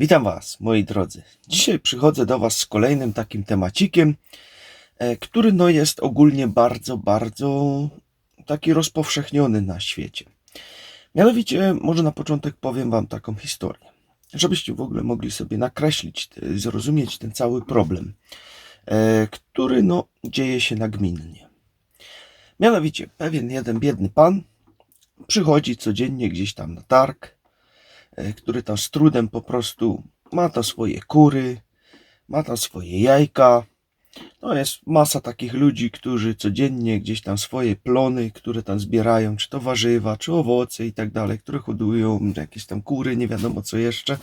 Witam Was, moi drodzy. Dzisiaj przychodzę do Was z kolejnym takim temacikiem, e, który no jest ogólnie bardzo, bardzo taki rozpowszechniony na świecie. Mianowicie, może na początek powiem Wam taką historię, żebyście w ogóle mogli sobie nakreślić, e, zrozumieć ten cały problem, e, który no dzieje się nagminnie. Mianowicie, pewien jeden biedny pan przychodzi codziennie gdzieś tam na targ, który tam z trudem po prostu ma tam swoje kury, ma tam swoje jajka. No jest masa takich ludzi, którzy codziennie gdzieś tam swoje plony, które tam zbierają, czy to warzywa, czy owoce i tak dalej, które hodują jakieś tam kury, nie wiadomo co jeszcze.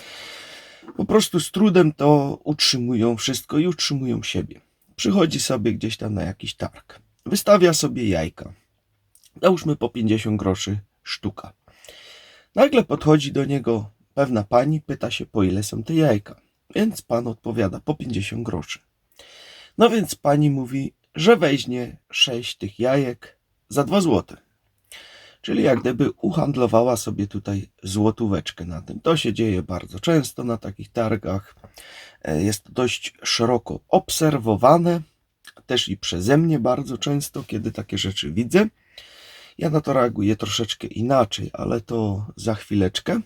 Po prostu z trudem to utrzymują wszystko i utrzymują siebie. Przychodzi sobie gdzieś tam na jakiś targ. Wystawia sobie jajka. Załóżmy po 50 groszy sztuka. Nagle podchodzi do niego pewna pani, pyta się po ile są te jajka. Więc pan odpowiada po 50 groszy. No więc pani mówi, że weźmie 6 tych jajek za 2 złote. Czyli jak gdyby uhandlowała sobie tutaj złotóweczkę na tym. To się dzieje bardzo często na takich targach. E, Jest to dość szeroko obserwowane, też i przeze mnie bardzo często, kiedy takie rzeczy widzę. Ja na to reaguję troszeczkę inaczej, ale to za chwileczkę.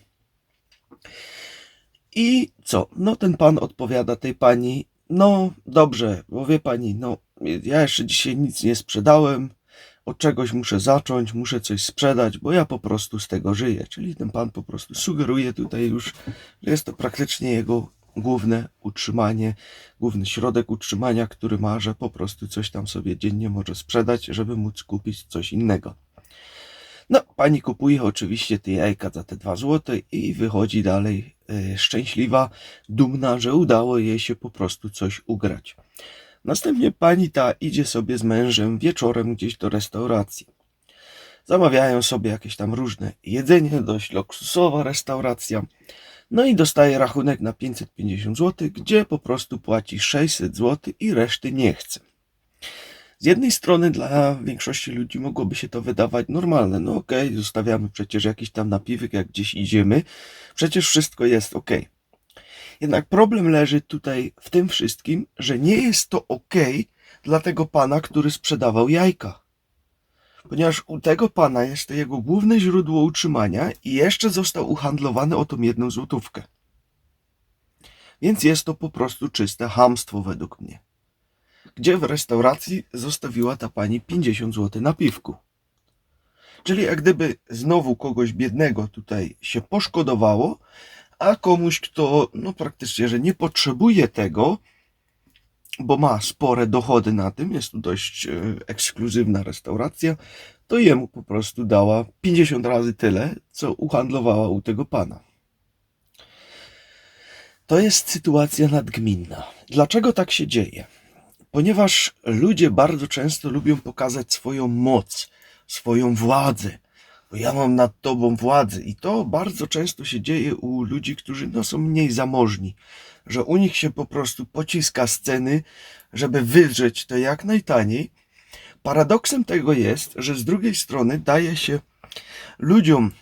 I co? No ten pan odpowiada tej pani, no dobrze, bo wie pani, no ja jeszcze dzisiaj nic nie sprzedałem, od czegoś muszę zacząć, muszę coś sprzedać, bo ja po prostu z tego żyję. Czyli ten pan po prostu sugeruje tutaj już, że jest to praktycznie jego główne utrzymanie, główny środek utrzymania, który ma, że po prostu coś tam sobie dziennie może sprzedać, żeby móc kupić coś innego. No, pani kupuje oczywiście te jajka za te dwa złote i wychodzi dalej e, szczęśliwa, dumna, że udało jej się po prostu coś ugrać. Następnie pani ta idzie sobie z mężem wieczorem gdzieś do restauracji. Zamawiają sobie jakieś tam różne jedzenie, dość luksusowa restauracja. No i dostaje rachunek na 550 zł, gdzie po prostu płaci 600 zł i reszty nie chce. Z jednej strony dla większości ludzi mogłoby się to wydawać normalne. No okej, zostawiamy przecież jakiś tam napiwek, jak gdzieś idziemy. Przecież wszystko jest okej. Jednak problem leży tutaj w tym wszystkim, że nie jest to okej dla tego pana, który sprzedawał jajka. Ponieważ u tego pana jest to jego główne źródło utrzymania i jeszcze został uhandlowany o tą jedną złotówkę. Więc jest to po prostu czyste hamstwo według mnie gdzie w restauracji zostawiła ta pani 50 zł na piwku. Czyli jak gdyby znowu kogoś biednego tutaj się poszkodowało, a komuś, kto no praktycznie, że nie potrzebuje tego, bo ma spore dochody na tym, jest to dość e, ekskluzywna restauracja, to jemu po prostu dała 50 razy tyle, co uhandlowała u tego pana. To jest sytuacja nadgminna. Dlaczego tak się dzieje? Ponieważ ludzie bardzo często lubią pokazać swoją moc, swoją władzę. Bo ja mam nad tobą władzę i to bardzo często się dzieje u ludzi, którzy no, są mniej zamożni, że u nich się po prostu pociska sceny, żeby wydrzeć to jak najtaniej. Paradoksem tego jest, że z drugiej strony daje się ludziom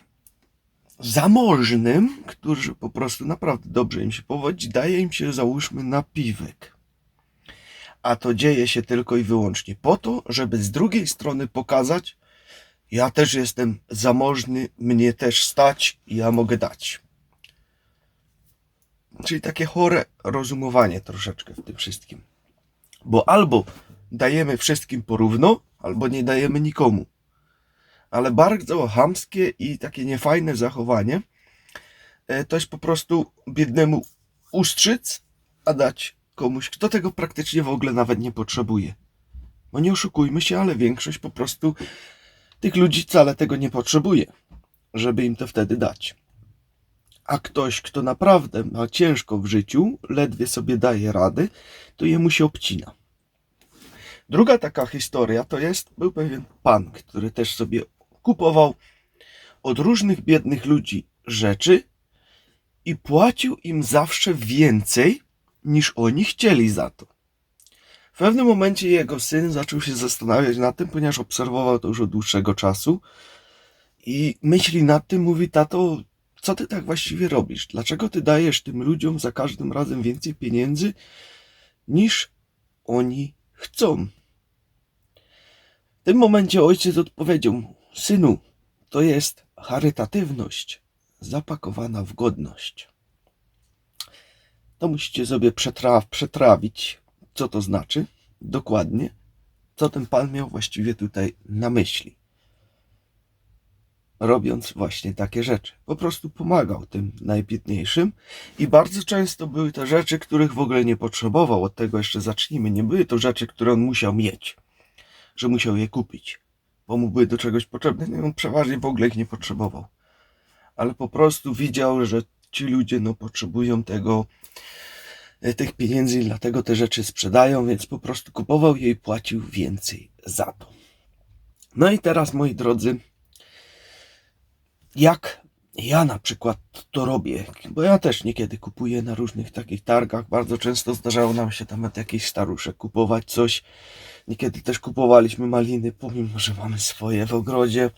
zamożnym, którzy po prostu naprawdę dobrze im się powodzi, daje im się załóżmy napiwek a to dzieje się tylko i wyłącznie po to, żeby z drugiej strony pokazać, ja też jestem zamożny, mnie też stać ja mogę dać. Czyli takie chore rozumowanie troszeczkę w tym wszystkim. Bo albo dajemy wszystkim porówno, albo nie dajemy nikomu. Ale bardzo hamskie i takie niefajne zachowanie e, to jest po prostu biednemu ustrzyc, a dać komuś, kto tego praktycznie w ogóle nawet nie potrzebuje. Bo nie oszukujmy się, ale większość po prostu tych ludzi wcale tego nie potrzebuje, żeby im to wtedy dać. A ktoś, kto naprawdę ma ciężko w życiu, ledwie sobie daje rady, to jemu się obcina. Druga taka historia to jest, był pewien pan, który też sobie kupował od różnych biednych ludzi rzeczy i płacił im zawsze więcej, niż oni chcieli za to. W pewnym momencie jego syn zaczął się zastanawiać nad tym, ponieważ obserwował to już od dłuższego czasu i myśli nad tym, mówi, tato, co ty tak właściwie robisz? Dlaczego ty dajesz tym ludziom za każdym razem więcej pieniędzy niż oni chcą? W tym momencie ojciec odpowiedział mu, synu, to jest charytatywność zapakowana w godność. To musicie sobie przetra- przetrawić, co to znaczy dokładnie, co ten pan miał właściwie tutaj na myśli. Robiąc właśnie takie rzeczy. Po prostu pomagał tym najbiedniejszym i bardzo często były to rzeczy, których w ogóle nie potrzebował. Od tego jeszcze zacznijmy. Nie były to rzeczy, które on musiał mieć, że musiał je kupić, bo mu były do czegoś potrzebne. Nie, on przeważnie w ogóle ich nie potrzebował. Ale po prostu widział, że ci ludzie no, potrzebują tego, e, tych pieniędzy i dlatego te rzeczy sprzedają, więc po prostu kupował je i płacił więcej za to. No i teraz, moi drodzy, jak ja na przykład to robię, bo ja też niekiedy kupuję na różnych takich targach, bardzo często zdarzało nam się tam od jakichś staruszek kupować coś, niekiedy też kupowaliśmy maliny, pomimo, że mamy swoje w ogrodzie,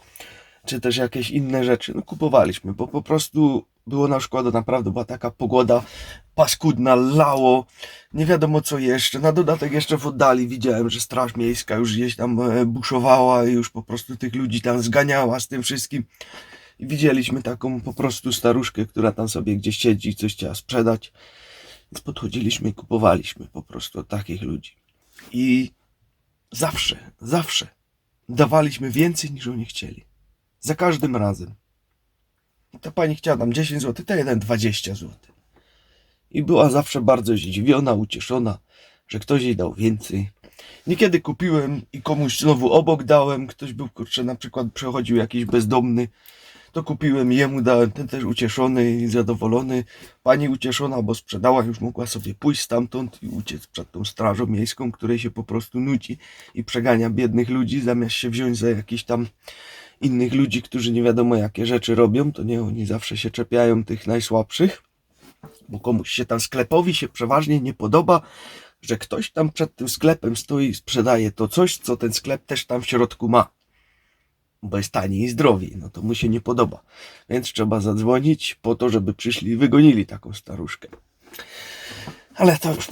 czy też jakieś inne rzeczy, no kupowaliśmy, bo po prostu było na przykład naprawdę była taka pogoda paskudna, lało, nie wiadomo co jeszcze. Na dodatek jeszcze w oddali widziałem, że Straż Miejska już gdzieś tam e, buszowała i już po prostu tych ludzi tam zganiała z tym wszystkim. I widzieliśmy taką po prostu staruszkę, która tam sobie gdzieś siedzi i coś chciała sprzedać. Więc podchodziliśmy i kupowaliśmy po prostu takich ludzi. I zawsze, zawsze dawaliśmy więcej niż oni chcieli. Za każdym razem. I ta pani chciała tam 10 zł, to jeden 20 zł. I była zawsze bardzo zdziwiona, ucieszona, że ktoś jej dał więcej. Niekiedy kupiłem i komuś znowu obok dałem. Ktoś był, kurczę, na przykład przechodził jakiś bezdomny. To kupiłem jemu, dałem ten też ucieszony i zadowolony. Pani ucieszona, bo sprzedała, już mogła sobie pójść stamtąd i uciec przed tą strażą miejską, której się po prostu nudzi i przegania biednych ludzi, zamiast się wziąć za jakiś tam innych ludzi, którzy nie wiadomo jakie rzeczy robią, to nie oni zawsze się czepiają tych najsłabszych, bo komuś się tam sklepowi się przeważnie nie podoba, że ktoś tam przed tym sklepem stoi i sprzedaje to coś, co ten sklep też tam w środku ma. Bo jest taniej i zdrowiej, no to mu się nie podoba. Więc trzeba zadzwonić po to, żeby przyszli i wygonili taką staruszkę. Ale to już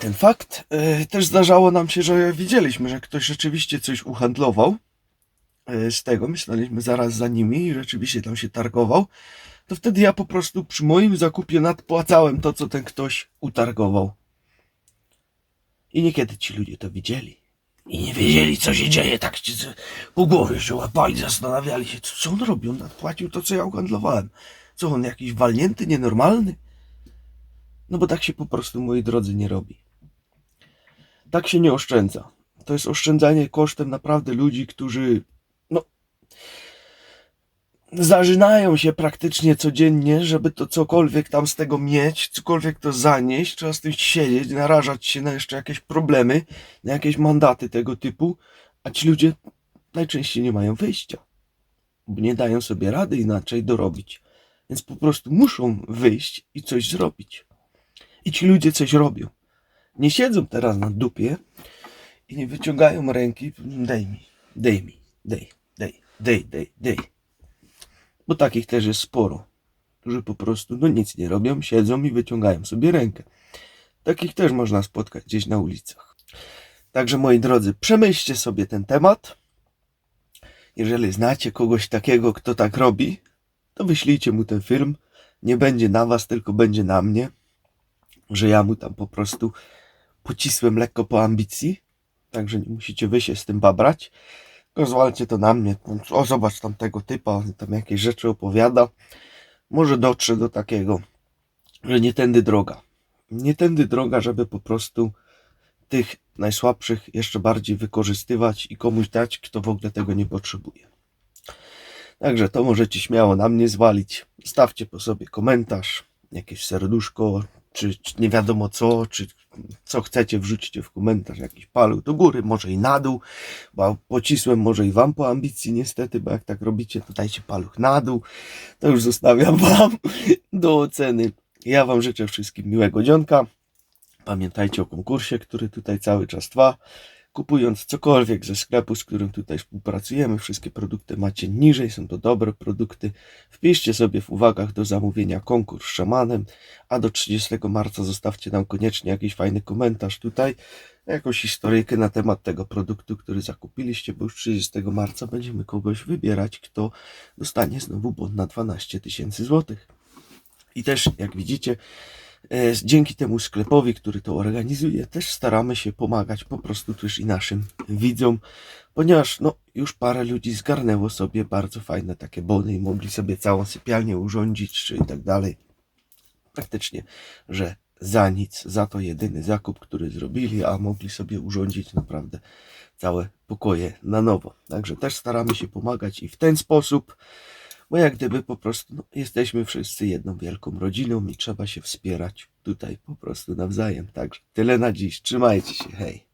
ten fakt. Yy, Też zdarzało nam się, że widzieliśmy, że ktoś rzeczywiście coś uhandlował z tego, myśleliśmy zaraz za nimi i rzeczywiście tam się targował, to wtedy ja po prostu przy moim zakupie nadpłacałem to, co ten ktoś utargował. I niekiedy ci ludzie to widzieli. I nie wiedzieli, co się dzieje, tak z- po głowie się łapali, zastanawiali się, co, on robi, on nadpłacił to, co ja uhandlowałem. Co on, jakiś walnięty, nienormalny? No bo tak się po prostu, moi drodzy, nie robi. Tak się nie oszczędza. To jest oszczędzanie kosztem naprawdę ludzi, którzy zażynają się praktycznie codziennie, żeby to cokolwiek tam z tego mieć, cokolwiek to zanieść, trzeba z tym siedzieć, narażać się na jeszcze jakieś problemy, na jakieś mandaty tego typu, a ci ludzie najczęściej nie mają wyjścia, bo nie dają sobie rady inaczej dorobić, więc po prostu muszą wyjść i coś zrobić. I ci ludzie coś robią. Nie siedzą teraz na dupie i nie wyciągają ręki, daj mi, daj mi, daj, daj, daj, daj. Bo takich też jest sporo, którzy po prostu no nic nie robią, siedzą i wyciągają sobie rękę. Takich też można spotkać gdzieś na ulicach. Także moi drodzy, przemyślcie sobie ten temat. Jeżeli znacie kogoś takiego, kto tak robi, to wyślijcie mu ten film. Nie będzie na was, tylko będzie na mnie, że ja mu tam po prostu pocisłem lekko po ambicji. Także nie musicie wy się z tym babrać. Tylko zwalcie to na mnie. O, zobacz tam tego typa, tam jakieś rzeczy opowiada. Może dotrze do takiego, że nie tędy droga. Nie tędy droga, żeby po prostu tych najsłabszych jeszcze bardziej wykorzystywać i komuś dać, kto w ogóle tego nie potrzebuje. Także to możecie śmiało na mnie zwalić. Stawcie po sobie komentarz, jakieś serduszko, czy, czy nie wiadomo co, czy co chcecie, wrzućcie w komentarz jakiś paluch do góry, może i na dół, bo pocisłem może i wam po ambicji niestety, bo jak tak robicie, to dajcie paluch na dół. To już zostawiam wam do oceny. Ja wam życzę wszystkim miłego dzionka. Pamiętajcie o konkursie, który tutaj cały czas trwa. Kupując cokolwiek ze sklepu, z którym tutaj współpracujemy, wszystkie produkty macie niżej, są to dobre produkty. Wpiszcie sobie w uwagach do zamówienia konkurs z szamanem, a do 30 marca zostawcie nam koniecznie jakiś fajny komentarz tutaj, jakąś historyjkę na temat tego produktu, który zakupiliście, bo już 30 marca będziemy kogoś wybierać, kto dostanie znowu bon na 12 tysięcy złotych. I też, jak widzicie, dzięki temu sklepowi, który to organizuje, też staramy się pomagać po prostu też i naszym widzom, ponieważ no, już parę ludzi zgarnęło sobie bardzo fajne takie bony i mogli sobie całą sypialnię urządzić, czy tak dalej. Praktycznie, że za nic, za to jedyny zakup, który zrobili, a mogli sobie urządzić naprawdę całe pokoje na nowo. Także też staramy się pomagać i w ten sposób, bo jak gdyby po prostu no, jesteśmy wszyscy jedną wielką rodziną i trzeba się wspierać tutaj po prostu nawzajem. Także tyle na dziś. Trzymajcie się, hej.